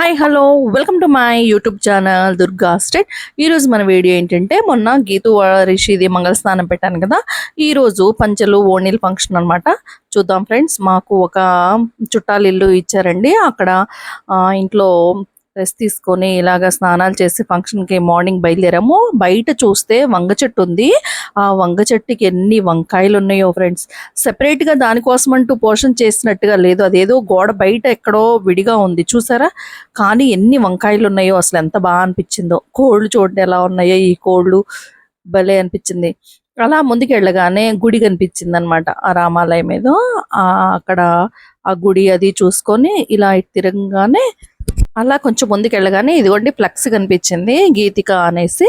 Hi hello welcome to my YouTube channel Durga state ఈరోజు మన video ఏంటంటే మొన్న గీతు రిషిది మంగళ స్నానం పెట్టాను కదా. ఈరోజు పంచలు ఓణీల ఫంక్షన్ అన్నమాట. చూద్దాం ఫ్రెండ్స్ మాకు ఒక చుట్టాలు ఇల్లు ఇచ్చారండి. అక్కడ ఇంట్లో రెస్ట్ తీసుకొని ఇలాగ స్నానాలు చేసి ఫంక్షన్కి మార్నింగ్ బయలుదేరాము. బయట చూస్తే వంగ చెట్టు ఉంది. ఆ వంగ చెట్టుకి ఎన్ని వంకాయలు ఉన్నాయో ఫ్రెండ్స్. సెపరేట్గా దానికోసం అంటూ పోషణ చేసినట్టుగా లేదు. అదేదో గోడ బయట ఎక్కడో విడిగా ఉంది. చూసారా? కానీ ఎన్ని వంకాయలు ఉన్నాయో అసలు ఎంత బాగా అనిపించిందో. కోళ్ళు చూడండి ఎలా ఉన్నాయో ఈ కోళ్ళు. భలే అనిపించింది. అలా ముందుకు వెళ్ళగానే గుడి కనిపించింది అనమాట ఆ రామాలయం ఏదో. అక్కడ ఆ గుడి అది చూసుకొని ఇలా ఇటు తిరగగానే అలా కొంచెం ముందుకెళ్ళగానే ఇదిగోండి ఫ్లెక్స్ కనిపించింది. గీతిక అనేసి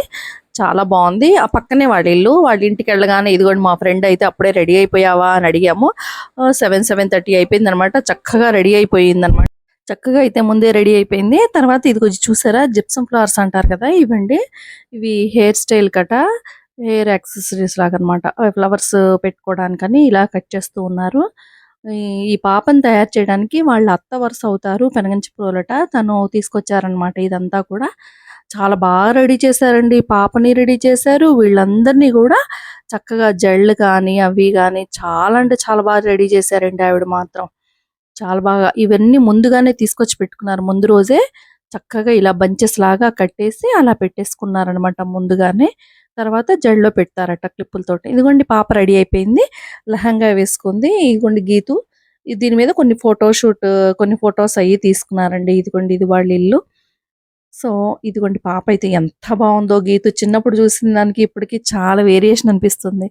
చాలా బాగుంది. ఆ పక్కనే వాళ్ళ ఇల్లు. వాళ్ళ ఇంటికి వెళ్ళగానే ఇదిగోండి మా ఫ్రెండ్ అయితే అప్పుడే రెడీ అయిపోయావా అని అడిగాము. సెవెన్ సెవెన్ థర్టీ అయిపోయింది అనమాట చక్కగా రెడీ అయిపోయింది అనమాట చక్కగా అయితే ముందే రెడీ అయిపోయింది. తర్వాత ఇది కొంచెం చూసారా? జిప్సమ్ ఫ్లవర్స్ అంటారు కదా ఇవండి. ఇవి హెయిర్ స్టైల్ కట హెయిర్ యాక్సెసరీస్ లాగా అనమాట ఫ్లవర్స్ పెట్టుకోవడానికని ఇలా కట్ చేస్తూ ఉన్నారు. ఈ- పాపను తయారు చేయడానికి వాళ్ళ అత్త వరుస అవుతారు పెనగంచి తను తీసుకొచ్చారనమాట ఇదంతా కూడా. చాలా బాగా రెడీ చేశారండి. పాపని రెడీ చేశారు. వీళ్ళందరినీ కూడా చక్కగా జళ్ళు కానీ అవి కానీ చాలా అంటే చాలా బాగా రెడీ చేశారండి ఆవిడ మాత్రం. చాలా బాగా ఇవన్నీ ముందుగానే తీసుకొచ్చి పెట్టుకున్నారు. ముందు రోజే చక్కగా ఇలా బంచెస్ లాగా కట్టేసి అలా పెట్టేసుకున్నారనమాట ముందుగానే. తర్వాత జడిలో పెడతారట క్లిప్పులతో ఇదిగోండి పాప రెడీ అయిపోయింది. లెహంగా వేసుకుంది. ఇదిగోండి గీతు. దీని మీద కొన్ని ఫోటోషూట్ కొన్ని ఫొటోస్ అయ్యి తీసుకున్నారండి. ఇదిగోండి ఇది వాళ్ళ ఇల్లు. సో ఇదిగోండి పాప అయితే ఎంత బాగుందో గీతు. చిన్నప్పుడు చూసిన దానికి ఇప్పటికి చాలా వేరియేషన్ అనిపిస్తుంది.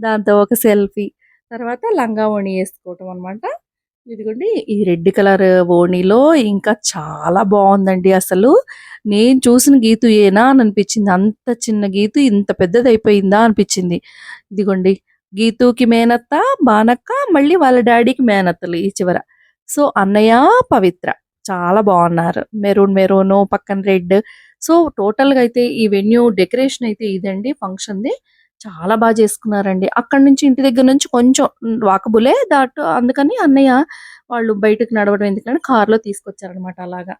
దాంతో ఒక సెల్ఫీ. తర్వాత లంగా వణి వేసుకోవటం అనమాట ఇదిగోండి ఈ రెడ్ కలర్ ఓణిలో ఇంకా చాలా బాగుందండి అసలు. నేను చూసిన గీతు ఏనా అని అనిపించింది. అంత చిన్న గీతు ఇంత పెద్దది అయిపోయిందా అనిపించింది. ఇదిగోండి గీతుకి మేనత్త బానక్క మళ్ళీ వాళ్ళ డాడీకి మేనత్తలు ఈ చివర. సో అన్నయ్య పవిత్ర. చాలా బాగున్నారు. మెరూన్ మెరూన్ పక్కన రెడ్. సో టోటల్గా అయితే ఈ వెన్యూ డెకరేషన్ అయితే ఇదండి ఫంక్షన్ ది చాలా బాగా చేసుకున్నారండి. అక్కడి నుంచి ఇంటి దగ్గర నుంచి కొంచెం వాకబులే దాట్ అందుకని అన్నయ్య వాళ్ళు బయటకు నడవడం ఎందుకని కార్లో తీసుకొచ్చారనమాట అలాగా.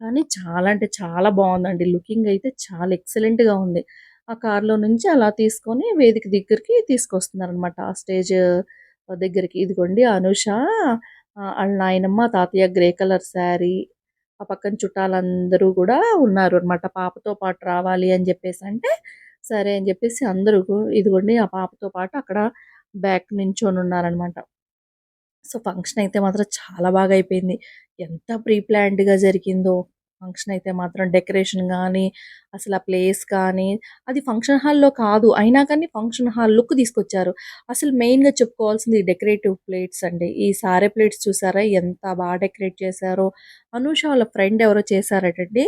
కానీ చాలా అంటే చాలా బాగుందండి. లుకింగ్ అయితే చాలా ఎక్సలెంట్గా ఉంది. ఆ కార్లో నుంచి అలా తీసుకొని వేదిక దగ్గరికి తీసుకొస్తున్నారనమాట ఆ స్టేజ్ దగ్గరికి. ఇదిగోండి అనుష వాళ్ళ నాయనమ్మ తాతయ్య గ్రే కలర్ శారీ ఆ పక్కన చుట్టాలందరూ కూడా ఉన్నారు అనమాట పాపతో పాటు రావాలి అని చెప్పేసి అంటే సరే అని చెప్పేసి అందరూ ఇదిగోండి ఆ పాపతో పాటు అక్కడ బ్యాక్ నించొని ఉన్నారనమాట సో ఫంక్షన్ అయితే మాత్రం చాలా బాగా అయిపోయింది. ఎంత ప్రీ ప్లాన్డ్గా జరిగిందో ఫంక్షన్ అయితే మాత్రం డెకరేషన్ కానీ అసలు ఆ ప్లేస్ కానీ అది ఫంక్షన్ హాల్లో కాదు అయినా కానీ ఫంక్షన్ హాల్ లుక్ తీసుకొచ్చారు. అసలు మెయిన్గా చెప్పుకోవాల్సింది డెకరేటివ్ ప్లేట్స్ అండి. ఈ సారే ప్లేట్స్ చూసారా? ఎంత బాగా డెకరేట్ చేశారో అనూష వాళ్ళ ఫ్రెండ్ ఎవరో చేశారటండి.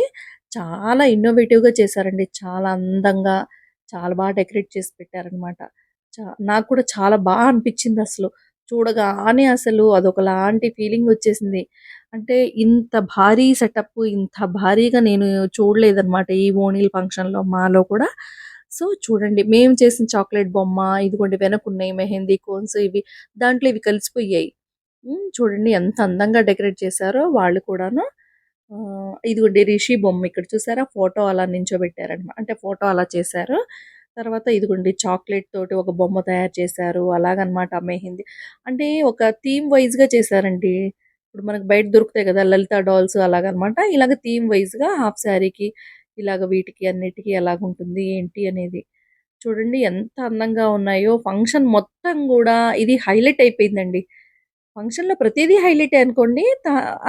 చాలా ఇన్నోవేటివ్గా చేశారండి. చాలా అందంగా చాలా బాగా డెకరేట్ చేసి పెట్టారనమాట నాకు కూడా చాలా బాగా అనిపించింది అసలు. చూడగానే అసలు అదొకలాంటి ఫీలింగ్ వచ్చేసింది. అంటే ఇంత భారీ సెటప్ ఇంత భారీగా నేను చూడలేదన్నమాట ఈ ఓణీల ఫంక్షన్లో మాలో కూడా. సో చూడండి మేము చేసిన చాక్లెట్ బొమ్మ ఇదిగోండి వెనకున్నాయి మెహందీ కోన్స్ ఇవి దాంట్లో ఇవి కలిసిపోయాయి. చూడండి ఎంత అందంగా డెకరేట్ చేశారో వాళ్ళు కూడాను. ఇదిగోండి రిషి బొమ్మ ఇక్కడ చూసారా? ఫోటో అలా నించోబెట్టారనమాట అంటే ఫోటో అలా చేశారు. తర్వాత ఇదిగోండి చాక్లెట్ తోటి ఒక బొమ్మ తయారు చేశారు. అలాగనమాట మెహందీ. అంటే ఒక థీమ్ వైజ్గా చేశారండి. ఇప్పుడు మనకు బయట దొరుకుతాయి కదా లలిత డాల్స్ అలాగనమాట. ఇలాగ థీమ్ వైజ్గా హాఫ్ శారీకి ఇలాగ వీటికి అన్నిటికీ ఎలాగుంటుంది ఏంటి అనేది. చూడండి ఎంత అందంగా ఉన్నాయో. ఫంక్షన్ మొత్తం కూడా ఇది హైలైట్ అయిపోయిందండి. ఫంక్షన్లో ప్రతిదీ హైలైట్ అనుకోండి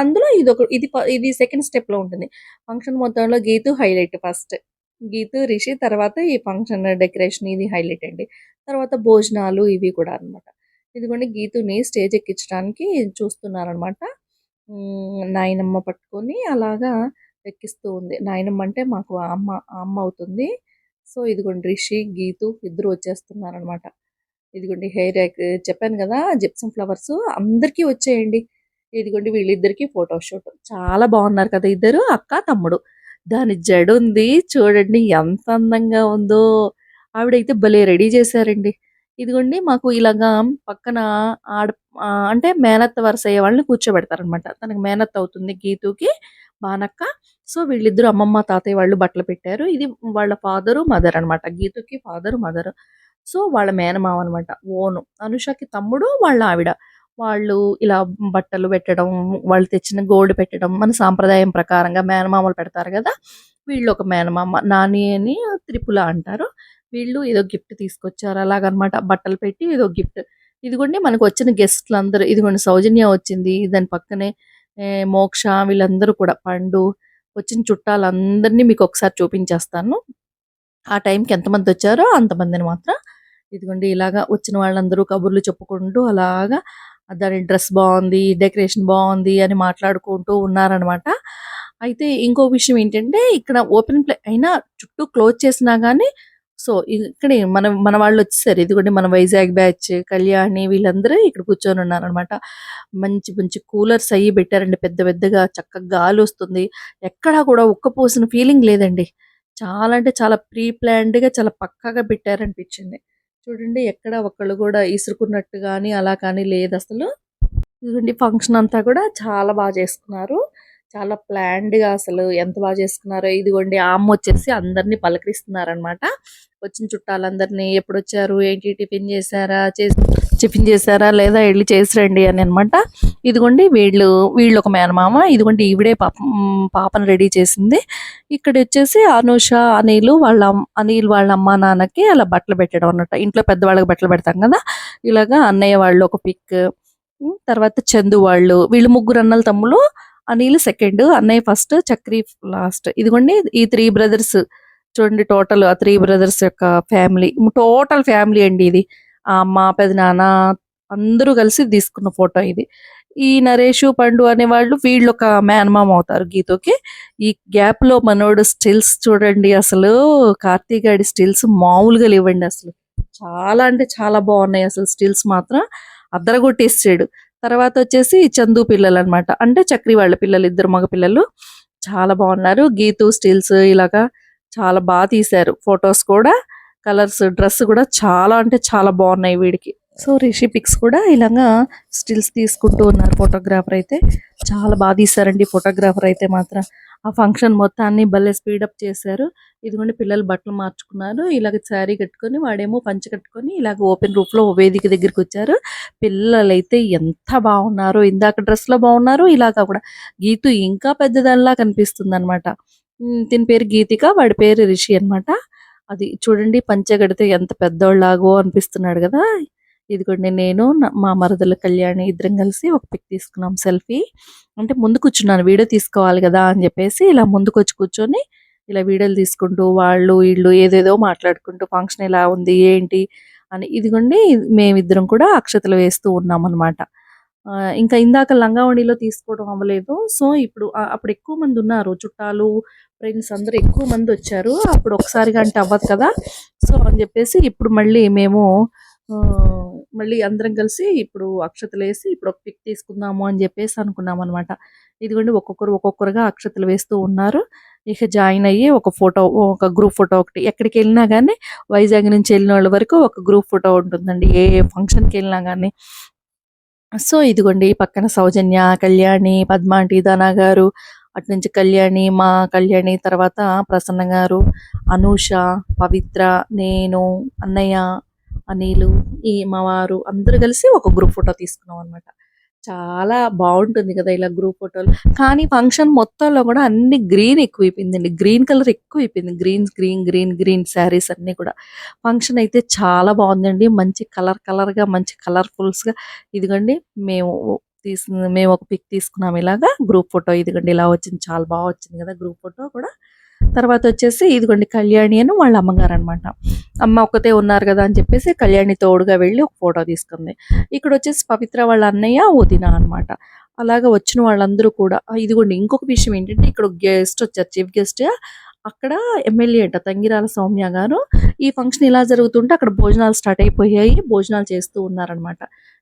అందులో ఇది ఒక ఇది ఇది సెకండ్ స్టెప్లో ఉంటుంది. ఫంక్షన్ మొత్తంలో గీతు హైలైట్ ఫస్ట్. గీతు రిషి తర్వాత ఈ ఫంక్షన్ డెకరేషన్ ఇది హైలైట్ అండి. తర్వాత భోజనాలు ఇవి కూడా అనమాట ఇదిగోండి గీతుని స్టేజ్ ఎక్కించడానికి చూస్తున్నారనమాట నాయనమ్మ పట్టుకొని అలాగా ఎక్కిస్తూ ఉంది. నాయనమ్మ అంటే మాకు అమ్మ అమ్మ అవుతుంది. సో ఇదిగోండి రిషి గీతు ఇద్దరు వచ్చేస్తున్నారనమాట ఇదిగోండి హెయిర్ చెప్పాను కదా జిప్సమ్ ఫ్లవర్స్ అందరికీ వచ్చేయండి. ఇదిగోండి వీళ్ళిద్దరికి ఫోటో షూట్ చాలా బాగున్నారు కదా ఇద్దరు అక్క తమ్ముడు. దాని జడు ఉంది చూడండి ఎంత అందంగా ఉందో. ఆవిడైతే భలే రెడీ చేశారండి. ఇదిగోండి మాకు ఇలాగా పక్కన ఆడ అంటే మేనత్త వరుస అయ్యే వాళ్ళని కూర్చోబెడతారనమాట. తనకి మేనత్త అవుతుంది గీతుకి బానక్క. సో వీళ్ళిద్దరు అమ్మమ్మ తాతయ్య వాళ్ళు బట్టలు పెట్టారు. ఇది వాళ్ళ ఫాదరు మదర్ అన్నమాట గీతుకి ఫాదర్ మదర్. సో వాళ్ళ మేనమామ అనమాట ఓను. అనుషకి తమ్ముడు వాళ్ళ ఆవిడ. వాళ్ళు ఇలా బట్టలు పెట్టడం వాళ్ళు తెచ్చిన గోల్డ్ పెట్టడం మన సాంప్రదాయం ప్రకారంగా మేనమామలు పెడతారు కదా వీళ్ళు ఒక మేనమామ నాని అని త్రిపుల అంటారు. వీళ్ళు ఏదో గిఫ్ట్ తీసుకొచ్చారు అలాగనమాట బట్టలు పెట్టి ఏదో గిఫ్ట్. ఇదిగోండి మనకు వచ్చిన గెస్ట్లు అందరూ ఇదిగోండి సౌజన్య వచ్చింది దాని పక్కనే మోక్ష వీళ్ళందరూ కూడా పండు వచ్చిన చుట్టాలందరినీ మీకు ఒకసారి చూపించేస్తాను. ఆ టైంకి ఎంతమంది వచ్చారో అంతమందిని మాత్రం ఇదిగోండి ఇలాగా వచ్చిన వాళ్ళందరూ కబుర్లు చెప్పుకుంటూ అలాగా దాని డ్రెస్ బాగుంది డెకరేషన్ బాగుంది అని మాట్లాడుకుంటూ ఉన్నారనమాట. అయితే ఇంకో విషయం ఏంటంటే ఇక్కడ ఓపెన్ ప్లే అయినా చుట్టూ క్లోజ్ చేసినా కానీ సో ఇక్కడ మన మన వాళ్ళు వచ్చేసారు. ఇదిగోండి మన వైజాగ్ బ్యాచ్ కళ్యాణి వీళ్ళందరూ ఇక్కడ కూర్చొని ఉన్నారనమాట. మంచి మంచి కూలర్స్ అయ్యి పెట్టారండి. పెద్ద పెద్దగా చక్కగా గాలి వస్తుంది. ఎక్కడా కూడా ఉక్కపోసిన ఫీలింగ్ లేదండి. చాలా అంటే చాలా ప్రీ ప్లాన్డ్గా చాలా పక్కాగా పెట్టారనిపించింది. చూడండి ఎక్కడ ఒకళ్ళు కూడా ఇసురుకున్నట్టు కానీ అలా కానీ లేదు. అసలు చూడండి ఫంక్షన్ అంతా కూడా చాలా బాగా చేసుకున్నారు. చాలా ప్లాన్డ్గా అసలు ఎంత బాగా చేసుకున్నారో ఇదిగోండి ఆ అమ్మ వచ్చేసి అందరినీ పలకరిస్తున్నారనమాట వచ్చిన చుట్టాలందరినీ ఎప్పుడు వచ్చారు ఏంటి టిఫిన్ చేశారా చేసి టిఫిన్ చేశారా లేదా వెళ్ళి చేసి రండి అని అనమాట ఇదిగోండి వీళ్ళు వీళ్ళు ఒక మేనమామ ఇదిగోండి ఈవిడే పాప పాపను రెడీ చేసింది. ఇక్కడ వచ్చేసి అనూష అనిల్ వాళ్ళ అనిల్ వాళ్ళ అమ్మ నాన్నకి అలా బట్టలు పెట్టడం అన్నట్టు. ఇంట్లో పెద్దవాళ్ళకి బట్టలు పెడతాం కదా ఇలాగా అన్నయ్య వాళ్ళు ఒక పిక్ తర్వాత చందు వాళ్ళు వీళ్ళు ముగ్గురు అన్నల తమ్ములు అనిల్ సెకండ్ అన్నయ్య ఫస్ట్ చక్రి లాస్ట్ ఇదిగోండి ఈ త్రీ బ్రదర్స్ చూడండి టోటల్ ఆ త్రీ బ్రదర్స్ యొక్క ఫ్యామిలీ టోటల్ ఫ్యామిలీ అండి ఇది. ఆ అమ్మ పెదనాన్న అందరూ కలిసి తీసుకున్న ఫోటో ఇది. ఈ నరేష్ పండు అనే వాళ్ళు వీళ్ళు ఒక మేనమామ అవుతారు గీతోకి. ఈ గ్యాప్లో మనోడు స్టిల్స్ చూడండి అసలు. కార్తీక్ గాడి స్టిల్స్ మామూలుగా లేవండి అసలు. చాలా అంటే చాలా బాగున్నాయి అసలు స్టిల్స్ మాత్రం. అద్దరగొట్టేసాడు. తర్వాత వచ్చేసి చందు పిల్లలు అన్నమాట అంటే చక్రి వాళ్ళ పిల్లలు ఇద్దరు మగ పిల్లలు. చాలా బాగున్నారు గీతు స్టిల్స్ ఇలాగా చాలా బాగా తీశారు. ఫొటోస్ కూడా కలర్స్ డ్రెస్ కూడా చాలా అంటే చాలా బాగున్నాయి వీడికి. సో రిషి పిక్స్ కూడా ఇలాగా స్టిల్స్ తీసుకుంటూ ఉన్నారు ఫోటోగ్రాఫర్ అయితే. చాలా బాగా తీశారండి ఫోటోగ్రాఫర్ అయితే మాత్రం. ఆ ఫంక్షన్ మొత్తాన్ని భలే స్పీడప్ చేశారు. ఇదిగోండి పిల్లలు బట్టలు మార్చుకున్నారు. ఇలాగ శారీ కట్టుకొని వాడేమో పంచ కట్టుకొని ఇలాగ ఓపెన్ రూఫ్లో వేదిక దగ్గరికి వచ్చారు. పిల్లలైతే ఎంత బాగున్నారో ఇందాక డ్రెస్లో బాగున్నారు ఇలాగా కూడా. గీతు ఇంకా పెద్దదానిలా కనిపిస్తుంది అనమాట దీని పేరు గీతిక వాడి పేరు రిషి అన్నమాట. అది చూడండి పంచె కడితే ఎంత పెద్దోళ్ళలాగో అనిపిస్తున్నాడు కదా. ఇదిగోండి నేను మా మరదల కళ్యాణి ఇద్దరం కలిసి ఒక పిక్ తీసుకున్నాం సెల్ఫీ అంటే ముందు కూర్చున్నాను వీడియో తీసుకోవాలి కదా అని చెప్పేసి ఇలా ముందుకు వచ్చి కూర్చొని ఇలా వీడియోలు తీసుకుంటూ వాళ్ళు వీళ్ళు ఏదేదో మాట్లాడుకుంటూ ఫంక్షన్ ఎలా ఉంది ఏంటి అని ఇదిగోండి మేమిద్దరం కూడా అక్షతలు వేస్తూ ఉన్నాం అనమాట ఇంకా ఇందాక లంగావణిలో తీసుకోవడం అవ్వలేదు. సో ఇప్పుడు అప్పుడు ఎక్కువ మంది ఉన్నారు చుట్టాలు ఫ్రెండ్స్ అందరూ ఎక్కువ మంది వచ్చారు. అప్పుడు ఒకసారిగా అంటే అవ్వదు కదా. సో అని చెప్పేసి ఇప్పుడు మళ్ళీ మేము మళ్ళీ అందరం కలిసి ఇప్పుడు అక్షతలు వేసి ఇప్పుడు ఒక పిక్ తీసుకుందాము అని చెప్పేసి అనుకున్నాం అనమాట ఇదిగోండి ఒక్కొక్కరు ఒక్కొక్కరుగా అక్షతలు వేస్తూ ఉన్నారు. ఇక జాయిన్ అయ్యి ఒక ఫోటో ఒక గ్రూప్ ఫోటో ఒకటి ఎక్కడికి వెళ్ళినా కానీ వైజాగ్ నుంచి వెళ్ళిన వాళ్ళ వరకు ఒక గ్రూప్ ఫోటో ఉంటుందండి. ఏ ఫంక్షన్కి వెళ్ళినా కానీ సో ఇదిగోండి పక్కన సౌజన్య కళ్యాణి పద్మాంటి దానా గారు అటు నుంచి కళ్యాణి మా కళ్యాణి తర్వాత ప్రసన్న గారు అనూష పవిత్ర నేను అన్నయ్య అనిలు ఈ మా వారు అందరూ కలిసి ఒక గ్రూప్ ఫోటో తీసుకున్నాం అనమాట చాలా బాగుంటుంది కదా ఇలా గ్రూప్ ఫోటోలు కానీ ఫంక్షన్ మొత్తంలో కూడా అన్ని గ్రీన్ ఎక్కువైపోయిందండి. గ్రీన్ కలర్ ఎక్కువైపోయింది. Green green green green sarees అన్ని కూడా. ఫంక్షన్ అయితే చాలా బాగుందండి. మంచి కలర్ కలర్గా మంచి కలర్ఫుల్స్గా ఇదిగండి ఇదిగోండి మేము తీసు మేము ఒక పిక్ తీసుకున్నాం ఇలాగా. గ్రూప్ ఫోటో ఇదిగోండి ఇలా వచ్చింది. చాలా బాగా వచ్చింది కదా గ్రూప్ ఫోటో కూడా. తర్వాత వచ్చేసి ఇదిగోండి కళ్యాణి అని వాళ్ళ అమ్మగారు అనమాట అమ్మ ఒక్కతే ఉన్నారు కదా అని చెప్పేసి కళ్యాణి తోడుగా వెళ్ళి ఒక ఫోటో తీసుకుంది. ఇక్కడ వచ్చేసి పవిత్ర వాళ్ళ అన్నయ్య వదిన అనమాట. అలాగా వచ్చిన వాళ్ళందరూ కూడా ఇదిగోండి ఇంకొక విషయం ఏంటంటే ఇక్కడ గెస్ట్ వచ్చారు చీఫ్ గెస్ట్. అక్కడ ఎమ్మెల్యే అంట తంగిరాల సౌమ్య గారు. ఈ ఫంక్షన్ ఇలా జరుగుతుంటే అక్కడ భోజనాలు స్టార్ట్ అయిపోయాయి భోజనాలు చేస్తూ ఉన్నారనమాట.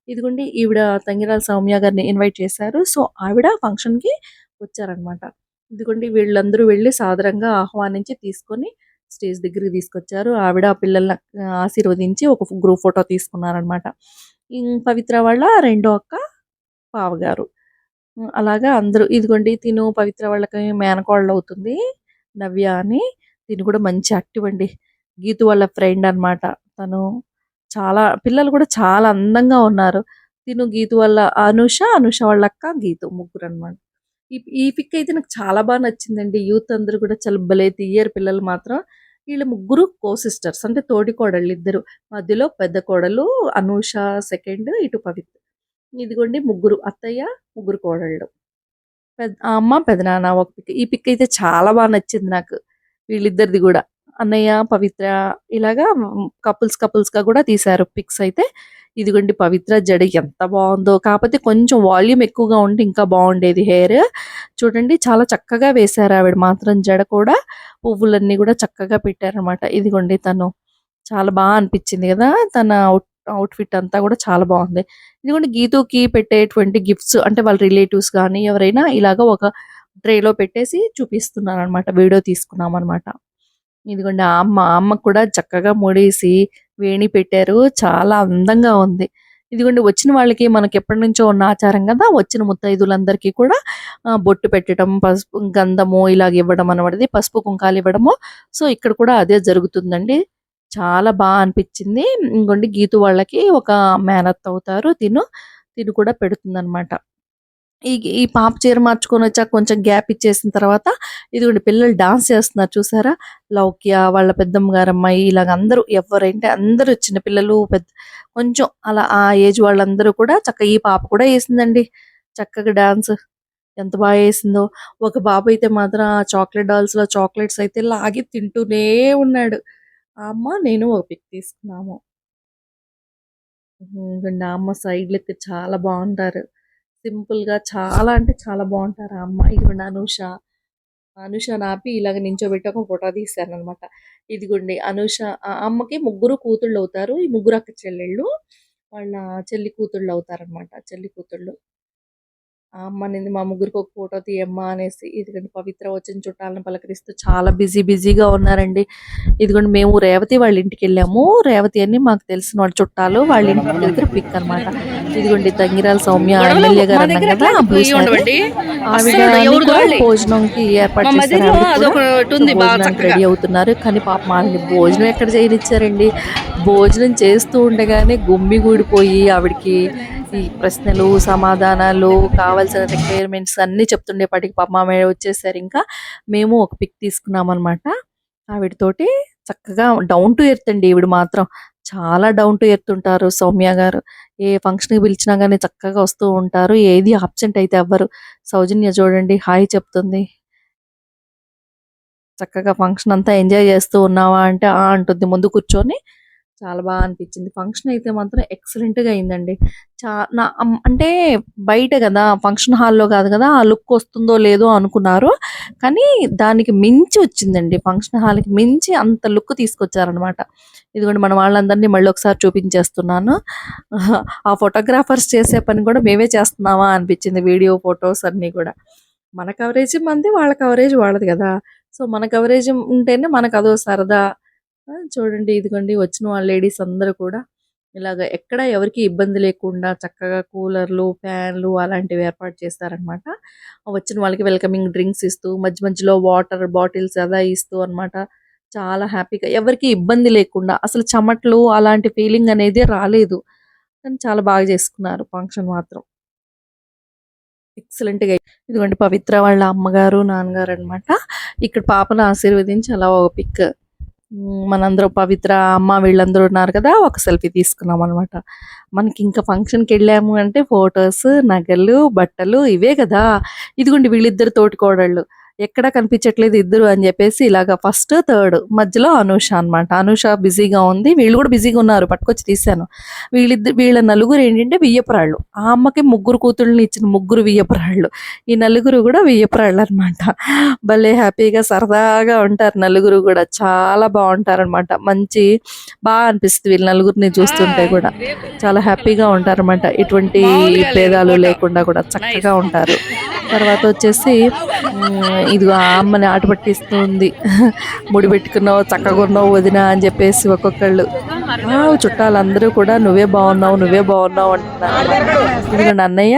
ఇదిగోండి ఈవిడ తంగిరాల సౌమ్య గారిని ఇన్వైట్ చేశారు. సో ఆవిడ ఫంక్షన్కి వచ్చారనమాట. ఇదిగోండి వీళ్ళందరూ వెళ్ళి సాదరంగా ఆహ్వానించి తీసుకొని స్టేజ్ దగ్గరికి తీసుకొచ్చారు ఆవిడ ఆ పిల్లల్ని ఆశీర్వదించి ఒక గ్రూప్ ఫోటో తీసుకున్నారనమాట పవిత్ర వాళ్ళ రెండో అక్క పావగారు అలాగా అందరూ ఇదిగోండి తిను పవిత్ర వాళ్ళకి మేనకోళ్ళు అవుతుంది. నవ్య అని. తిను కూడా మంచి యాక్టివ్ అండి. గీతు వాళ్ళ ఫ్రెండ్ అనమాట తను చాలా పిల్లలు కూడా చాలా అందంగా ఉన్నారు. తిను గీతు వాళ్ళ అనుష అనుష వాళ్ళక్క గీతు ముగ్గురు అనమాట ఈ ఈ పిక్ అయితే నాకు చాలా బాగా నచ్చిందండి. యూత్ అందరూ కూడా చాలా భలే తియ్యరు పిల్లలు మాత్రం. వీళ్ళు ముగ్గురు కో సిస్టర్స్ అంటే తోడికోడళ్ళు ఇద్దరు. మధ్యలో పెద్ద కోడలు అనూష సెకండ్ ఇటు పవిత్ర. ఇదిగోండి ముగ్గురు అత్తయ్య, ముగ్గురు కోడళ్ళు. పెద్ద అమ్మ, పెదనాన్న ఒక పిక్. ఈ పిక్ అయితే చాలా బాగా నచ్చింది నాకు. వీళ్ళిద్దరిది కూడా. అన్నయ్య, పవిత్ర ఇలాగా కపుల్స్ కపుల్స్‌గా కూడా తీశారు పిక్స్ అయితే. ఇదిగోండి పవిత్ర జడ ఎంత బాగుందో కాకపోతే కొంచెం వాల్యూమ్ ఎక్కువగా ఉంటే ఇంకా బాగుండేది హెయిర్. చూడండి చాలా చక్కగా వేశారు ఆవిడ మాత్రం జడ కూడా. పువ్వులన్నీ కూడా చక్కగా పెట్టారనమాట ఇదిగోండి తను. చాలా బాగా అనిపించింది కదా! తన అవుట్ అవుట్‌ఫిట్ అంతా కూడా చాలా బాగుంది ఇదిగోండి గీతూకి పెట్టేటువంటి గిఫ్ట్స్ అంటే వాళ్ళ రిలేటివ్స్ కానీ ఎవరైనా ఇలాగ ఒక ట్రేలో పెట్టేసి చూపిస్తున్నారనమాట వీడియో తీసుకున్నామన్నమాట. ఇదిగోండి ఆ అమ్మ, ఆ అమ్మకు కూడా చక్కగా ముడేసి వేణి పెట్టారు. చాలా అందంగా ఉంది. ఇదిగోండి వచ్చిన వాళ్ళకి మనకి ఎప్పటి నుంచో ఉన్న ఆచారం కదా! వచ్చిన ముత్తైదులందరికీ కూడా బొట్టు పెట్టడం, పసుపు, గంధము ఇలాగ ఇవ్వడం అనబడిది. పసుపు, కుంకాలు ఇవ్వడము. సో, ఇక్కడ కూడా అదే జరుగుతుందండి. చాలా బాగా అనిపించింది. ఇంగోండి గీతు వాళ్ళకి ఒక మేనత్ అవుతారు తిను. తిను కూడా పెడుతుందన్నమాట. ఈ ఈ పాప చీర మార్చుకొని వచ్చాక కొంచెం గ్యాప్ ఇచ్చేసిన తర్వాత ఇదిగోండి పిల్లలు డాన్స్ చేస్తున్నారు చూసారా? లౌక్య, వాళ్ళ పెద్దమ్మ గారు అమ్మాయి ఇలాగ అందరూ ఎవరంటే అందరూ చిన్న పిల్లలు పెద్ద కొంచెం అలా ఆ ఏజ్ వాళ్ళందరూ కూడా చక్కగా ఈ పాప కూడా వేసిందండి చక్కగా డాన్స్. ఎంత బాగా వేసిందో ఒక బాబు అయితే మాత్రం ఆ చాక్లెట్ డాల్స్‌లో చాక్లెట్స్ అయితే లాగి తింటూనే ఉన్నాడు. అమ్మ, నేను ఒక పిక్ తీసుకున్నాము. హ్మ్. అమ్మ సైడ్ చాలా బాగుంటారు సింపుల్‌గా చాలా అంటే చాలా బాగుంటారు ఆ అమ్మ. ఇదిగోండి అనూష. అనుష నాపి ఇలాగ నించోబెట్టి ఒక ఫోటో తీశారనమాట ఇదిగోండి అనూష ఆ అమ్మకి ముగ్గురు కూతుళ్ళు అవుతారు ఈ ముగ్గురు అక్క చెల్లెళ్ళు. వాళ్ళ చెల్లి కూతుళ్ళు అవుతారనమాట చెల్లి కూతుళ్ళు. ఆ అమ్మ అనింది మా ముగ్గురికి ఒక ఫోటో తీయమ్మా అనేసి. ఇదిగోండి పవిత్ర వచ్చిన చుట్టాలను పలకరిస్తూ చాలా బిజీ బిజీగా ఉన్నారండి. ఇదిగోండి మేము రేవతి వాళ్ళ ఇంటికెళ్ళాము. రేవతి అని మాకు తెలిసిన వాళ్ళ చుట్టాలు. వాళ్ళ ఇంటి దగ్గర పిక్ అన్నమాట. ఇదిగోండి తంగిరాల సౌమ్య ఎమ్మెల్యే గారు అన్నాం కదా! భోజనంకి ఏర్పాటు చేశారు రెడీ అవుతున్నారు. కానీ పాపం ఆవిడని భోజనం ఎక్కడ చేయనిచ్చారండి. భోజనం చేస్తూ ఉండగానే గుమ్మిగూడిపోయి ఆవిడకి ఈ ప్రశ్నలు, సమాధానాలు, కావాల్సిన రిక్వైర్మెంట్స్ అన్నీ చెప్తుండేపాటికి పాపం ఆమె వచ్చేసారు ఇంకా. మేము ఒక పిక్ తీసుకున్నాం అనమాట ఆవిడతోటి చక్కగా డౌన్ టు ఎర్త్ అండి ఈవిడ మాత్రం. చాలా డౌన్ టు ఎర్త్ ఉంటారు సౌమ్య గారు. ఏ ఫంక్షన్‌కి పిలిచినా కానీ చక్కగా వస్తూ ఉంటారు. ఏది అబ్సెంట్ అయితే ఎవ్వరు సౌజన్య చూడండి హాయ్ చెప్తుంది. చక్కగా ఫంక్షన్ అంతా ఎంజాయ్ చేస్తూ ఉన్నావా అంటే, ఆ అంటుంది ముందు కూర్చొని. చాలా బాగా అనిపించింది. ఫంక్షన్ అయితే మాత్రం ఎక్సలెంట్‌గా అయిందండి. చా నా అంటే బయట కదా ఫంక్షన్ హాల్‌లో కాదు కదా! ఆ లుక్ వస్తుందో లేదో అనుకున్నారు. కానీ దానికి మించి వచ్చిందండి. ఫంక్షన్ హాల్‌కి మించి అంత లుక్ తీసుకొచ్చారనమాట ఇదిగోండి మన వాళ్ళందరిని మళ్ళీ ఒకసారి చూపించేస్తున్నాను. ఆ ఫోటోగ్రాఫర్స్ చేసే పని కూడా మేమే చేస్తున్నామా అనిపించింది. వీడియో, ఫోటోస్ అన్నీ కూడా. మన కవరేజ్ మంది వాళ్ళ కవరేజ్ వాళ్ళది కదా! సో, మన కవరేజ్ ఉంటేనే మనకు అదో సరదా. చూడండి ఇదిగోండి వచ్చిన వాళ్ళ లేడీస్ అందరూ కూడా ఇలాగ ఎక్కడ ఎవరికి ఇబ్బంది లేకుండా చక్కగా కూలర్‌లు, ఫ్యాన్‌లు అలాంటివి ఏర్పాటు చేస్తారనమాట వచ్చిన వాళ్ళకి వెల్కమింగ్ డ్రింక్స్ ఇస్తూ, మధ్య మధ్యలో వాటర్ బాటిల్స్ అలా ఇస్తూ అన్నమాట. చాలా హ్యాపీగా ఎవరికి ఇబ్బంది లేకుండా అసలు చెమటలు అలాంటి ఫీలింగ్ అనేది రాలేదు. కానీ చాలా బాగా చేసుకున్నారు ఫంక్షన్ మాత్రం. ఎక్సలెంట్‌గా ఇదిగోండి పవిత్ర వాళ్ళ అమ్మగారు, నాన్నగారు అన్నమాట. ఇక్కడ పాపను ఆశీర్వదించి అలా ఒక పిక్. మనందరూ పవిత్ర, అమ్మ వీళ్ళందరూ ఉన్నారు కదా! ఒక సెల్ఫీ తీసుకున్నాం అనమాట మనకి ఇంకా ఫంక్షన్‌కెళ్ళాము అంటే ఫోటోస్, నగలు, బట్టలు ఇవే కదా! ఇదిగోండి వీళ్ళిద్దరు తోటికోడళ్ళు. ఎక్కడా కనిపించట్లేదు ఇద్దరు అని చెప్పేసి ఇలాగ ఫస్ట్, థర్డ్ మధ్యలో అనూష అన్నమాట. అనూష బిజీగా ఉంది. వీళ్ళు కూడా బిజీగా ఉన్నారు. పట్టుకొచ్చి తీశాను. వీళ్ళిద్ద వీళ్ళ నలుగురు ఏంటంటే వియ్యపురాళ్ళు. ఆ అమ్మకి ముగ్గురు కూతుళ్ళని ఇచ్చిన ముగ్గురు వియ్యపురాళ్ళు. ఈ నలుగురు కూడా వియ్యపురాళ్ళు అన్నమాట. భలే హ్యాపీగా సరదాగా ఉంటారు నలుగురు కూడా. చాలా బావుంటారన్నమాట. మంచి బా అనిపిస్తది వీళ్ళ నలుగురిని చూస్తుంటే కూడా. చాలా హ్యాపీగా ఉంటారన్నమాట. ఎటువంటి భేదాలు లేకుండా కూడా చక్కగా ఉంటారు. తర్వాత వచ్చేసి ఇదిగో ఆ అమ్మని ఆట పట్టిస్తుంది ముడి పెట్టుకున్నావు చక్కగా ఉన్నావు వదినా అని చెప్పేసి ఒక్కొక్కళ్ళు. చుట్టాలందరూ కూడా నువ్వే బాగున్నావు నువ్వే బాగున్నావు అంటున్నారు. అన్నయ్య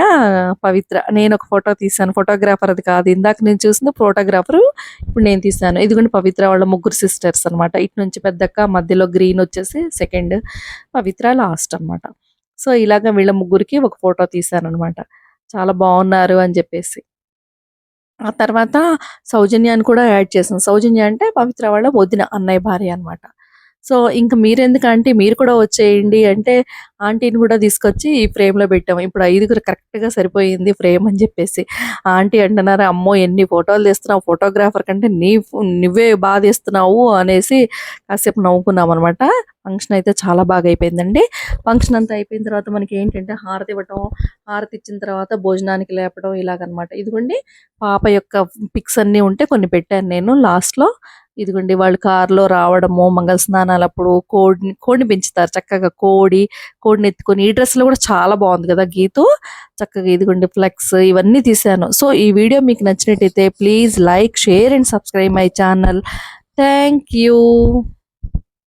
పవిత్ర నేను ఒక ఫోటో తీశాను. ఫోటోగ్రాఫర్ అది కాదు. ఇందాక నేను చూసిన ఫోటోగ్రాఫరు ఇప్పుడు నేను తీశాను. ఇదిగోండి పవిత్ర వాళ్ళ ముగ్గురు సిస్టర్స్ అన్నమాట. ఇటు నుంచి పెద్దక్క మధ్యలో గ్రీన్ వచ్చేసి సెకండ్ పవిత్ర లాస్ట్ అన్నమాట. సో ఇలాగ వీళ్ళ ముగ్గురికి ఒక ఫోటో తీశాను అనమాట చాలా బాగున్నారు అని చెప్పేసి. ఆ తర్వాత సౌజన్యాన్ని కూడా యాడ్ చేసాం. సౌజన్య అంటే పవిత్ర వాళ్ళ వదిన అన్నయ్య భార్య అన్నమాట. సో ఇంకా మీరెందుకంటే మీరు కూడా వచ్చేయండి అంటే ఆంటీని కూడా తీసుకొచ్చి ఈ ఫ్రేమ్లో పెట్టాము. ఇప్పుడు ఐదుగురు కరెక్ట్గా సరిపోయింది ఫ్రేమ్ అని చెప్పేసి. ఆంటీ అంటున్నారు అమ్మో ఎన్ని ఫోటోలు తీస్తున్నావు? ఫోటోగ్రాఫర్ కంటే నీ నువ్వే బాగా తీస్తున్నావు అనేసి కాసేపు నవ్వుకున్నాం అనమాట ఫంక్షన్ అయితే చాలా బాగా అయిపోయిందండి. ఫంక్షన్ అంతా అయిపోయిన తర్వాత మనకి ఏంటంటే హారతి ఇవ్వటం హారతి ఇచ్చిన తర్వాత భోజనానికి లేపడం ఇలాగనమాట ఇదిగోండి పాప యొక్క పిక్స్ అన్నీ ఉంటే కొన్ని పెట్టాను నేను లాస్ట్లో. ఇదిగోండి వాళ్ళు కారులో రావడము మంగళ స్నానాలు అప్పుడు కోడిని కోడిని పెంచుతారు చక్కగా కోడి కోడిని ఎత్తుకొని ఈ డ్రెస్లో కూడా చాలా బాగుంది కదా గీతు. చక్కగా ఇదిగోండి ఫ్లెక్స్ ఇవన్నీ తీశాను. సో ఈ వీడియో మీకు నచ్చినట్టయితే please like share and subscribe my channel. Thank you.